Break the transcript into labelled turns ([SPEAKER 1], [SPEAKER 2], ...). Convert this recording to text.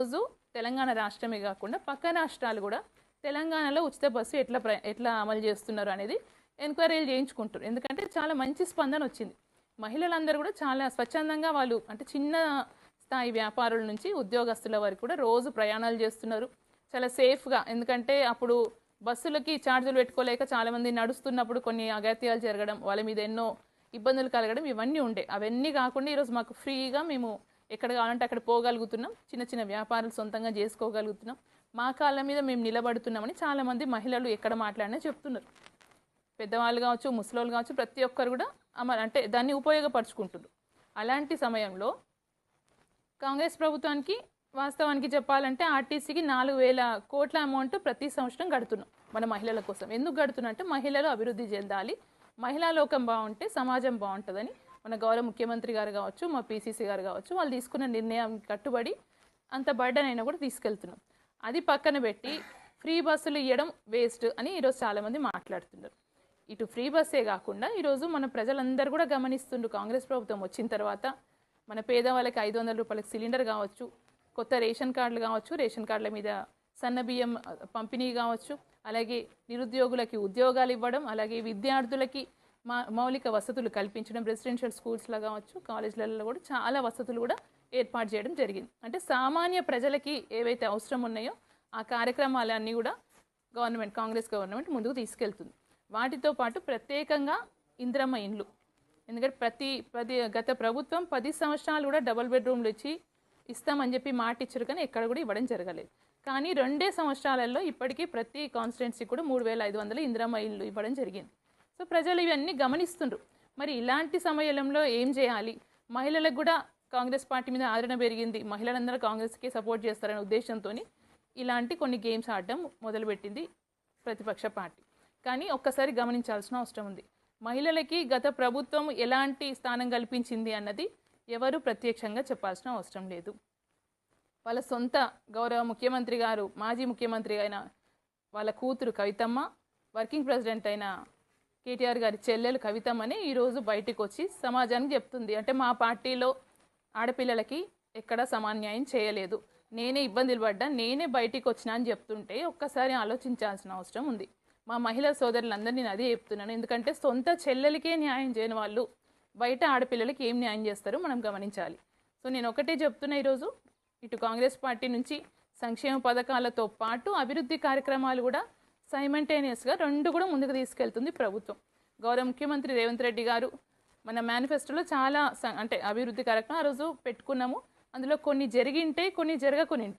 [SPEAKER 1] రోజు తెలంగాణ రాష్ట్రమే కాకుండా పక్క రాష్ట్రాలు కూడా తెలంగాణలో ఉచిత బస్సు ఎట్లా ప్ర ఎట్లా అమలు చేస్తున్నారు అనేది ఎంక్వైరీలు చేయించుకుంటారు ఎందుకంటే చాలా మంచి స్పందన వచ్చింది. మహిళలందరూ కూడా చాలా స్వచ్ఛందంగా వాళ్ళు అంటే చిన్న స్థాయి వ్యాపారుల నుంచి ఉద్యోగస్తుల వరకు కూడా రోజు ప్రయాణాలు చేస్తున్నారు. చాలా సేఫ్గా ఎందుకంటే అప్పుడు బస్సులకి ఛార్జీలు పెట్టుకోలేక చాలామంది నడుస్తున్నప్పుడు కొన్ని అగత్యాలు జరగడం వాళ్ళ మీద ఎన్నో ఇబ్బందులు కలగడం ఇవన్నీ ఉండే. అవన్నీ కాకుండా ఈరోజు మాకు ఫ్రీగా మేము ఎక్కడ కావాలంటే అక్కడ పోగలుగుతున్నాం. చిన్న చిన్న వ్యాపారాలు సొంతంగా చేసుకోగలుగుతున్నాం. మా కాళ్ళ మీద మేము నిలబడుతున్నామని చాలామంది మహిళలు ఎక్కడ మాట్లాడినా చెప్తున్నారు. పెద్దవాళ్ళు కావచ్చు ముసలోళ్ళు కావచ్చు ప్రతి ఒక్కరు కూడా అంటే దాన్ని ఉపయోగపరుచుకుంటున్నారు. అలాంటి సమయంలో కాంగ్రెస్ ప్రభుత్వానికి వాస్తవానికి చెప్పాలంటే ఆర్టీసీకి నాలుగు వేల కోట్ల అమౌంట్ ప్రతి సంవత్సరం కడుతున్నాం మన మహిళల కోసం. ఎందుకు కడుతున్నా అంటే మహిళలు అభివృద్ధి చెందాలి. మహిళా లోకం బాగుంటే సమాజం బాగుంటుందని మన గౌరవ ముఖ్యమంత్రి గారు కావచ్చు మా పీసీసీ గారు కావచ్చు వాళ్ళు తీసుకున్న నిర్ణయం కట్టుబడి అంత బర్డన్ అయినా కూడా తీసుకెళ్తున్నాం. అది పక్కన పెట్టి ఫ్రీ బస్సులు ఇవ్వడం వేస్ట్ అని ఈరోజు చాలామంది మాట్లాడుతున్నారు. ఇటు ఫ్రీ బస్సే కాకుండా ఈరోజు మన ప్రజలందరూ కూడా గమనిస్తుండ్రు. కాంగ్రెస్ ప్రభుత్వం వచ్చిన తర్వాత మన పేదవాళ్ళకి ఐదు వందల రూపాయలకి సిలిండర్ కావచ్చు కొత్త రేషన్ కార్డులు కావచ్చు రేషన్ కార్డుల మీద సన్న బియ్యం పంపిణీ కావచ్చు అలాగే నిరుద్యోగులకి ఉద్యోగాలు ఇవ్వడం అలాగే విద్యార్థులకి మా మౌలిక వసతులు కల్పించడం రెసిడెన్షియల్ స్కూల్స్లో కావచ్చు కాలేజీలలో కూడా చాలా వసతులు కూడా ఏర్పాటు చేయడం జరిగింది. అంటే సామాన్య ప్రజలకి ఏవైతే అవసరం ఉన్నాయో ఆ కార్యక్రమాలన్నీ కూడా గవర్నమెంట్ కాంగ్రెస్ గవర్నమెంట్ ముందుకు తీసుకెళ్తుంది. వాటితో పాటు ప్రత్యేకంగా ఇంద్రమ్మ ఇండ్లు. ఎందుకంటే ప్రతి ప్రతి గత ప్రభుత్వం పది సంవత్సరాలు కూడా డబుల్ బెడ్రూమ్లు ఇచ్చి ఇస్తామని చెప్పి మాట ఇచ్చారు కానీ ఎక్కడ కూడా ఇవ్వడం జరగలేదు. కానీ రెండే సంవత్సరాలలో ఇప్పటికీ ప్రతి కాన్స్టిట్యున్సీ కూడా మూడు వేల ఐదు వందల ఇంద్రమ్మ ఇల్లు ఇవ్వడం జరిగింది. సో ప్రజలు ఇవన్నీ గమనిస్తుండ్రు. మరి ఇలాంటి సమయంలో ఏం చేయాలి? మహిళలకు కూడా కాంగ్రెస్ పార్టీ మీద ఆదరణ పెరిగింది. మహిళలందరూ కాంగ్రెస్కి సపోర్ట్ చేస్తారనే ఉద్దేశంతో ఇలాంటి కొన్ని గేమ్స్ ఆడడం మొదలుపెట్టింది ప్రతిపక్ష పార్టీ. కానీ ఒక్కసారి గమనించాల్సిన అవసరం ఉంది. మహిళలకి గత ప్రభుత్వం ఎలాంటి స్థానం కల్పించింది అన్నది ఎవరు ప్రత్యక్షంగా చెప్పాల్సిన అవసరం లేదు. వాళ్ళ సొంత గౌరవ ముఖ్యమంత్రి గారు మాజీ ముఖ్యమంత్రి అయిన వాళ్ళ కూతురు కవితమ్మ వర్కింగ్ ప్రెసిడెంట్ అయిన కేటీఆర్ గారి చెల్లెలు కవితమని ఈరోజు బయటకు వచ్చి సమాజానికి చెప్తుంది. అంటే మా పార్టీలో ఆడపిల్లలకి ఎక్కడ సమాన్యాయం చేయలేదు. నేనే ఇబ్బందులు పడ్డా నేనే బయటికి వచ్చినా అని చెప్తుంటే ఒక్కసారి ఆలోచించాల్సిన అవసరం ఉంది. మా మహిళా సోదరులందరినీ నేను అదే చెప్తున్నాను. ఎందుకంటే సొంత చెల్లెలకే న్యాయం చేయని వాళ్ళు బయట ఆడపిల్లలకి ఏం న్యాయం చేస్తారో మనం గమనించాలి. సో నేను ఒకటే చెప్తున్నా ఈరోజు ఇటు కాంగ్రెస్ పార్టీ నుంచి సంక్షేమ పథకాలతో పాటు అభివృద్ధి కార్యక్రమాలు కూడా సైమంటేనియస్గా రెండు కూడా ముందుకు తీసుకెళ్తుంది ప్రభుత్వం. గౌరవ ముఖ్యమంత్రి రేవంత్ రెడ్డి గారు మన మేనిఫెస్టోలో చాలా అంటే అభివృద్ధి కార్యక్రమం ఆ రోజు పెట్టుకున్నాము. అందులో కొన్ని జరిగింటే కొన్ని జరగకుని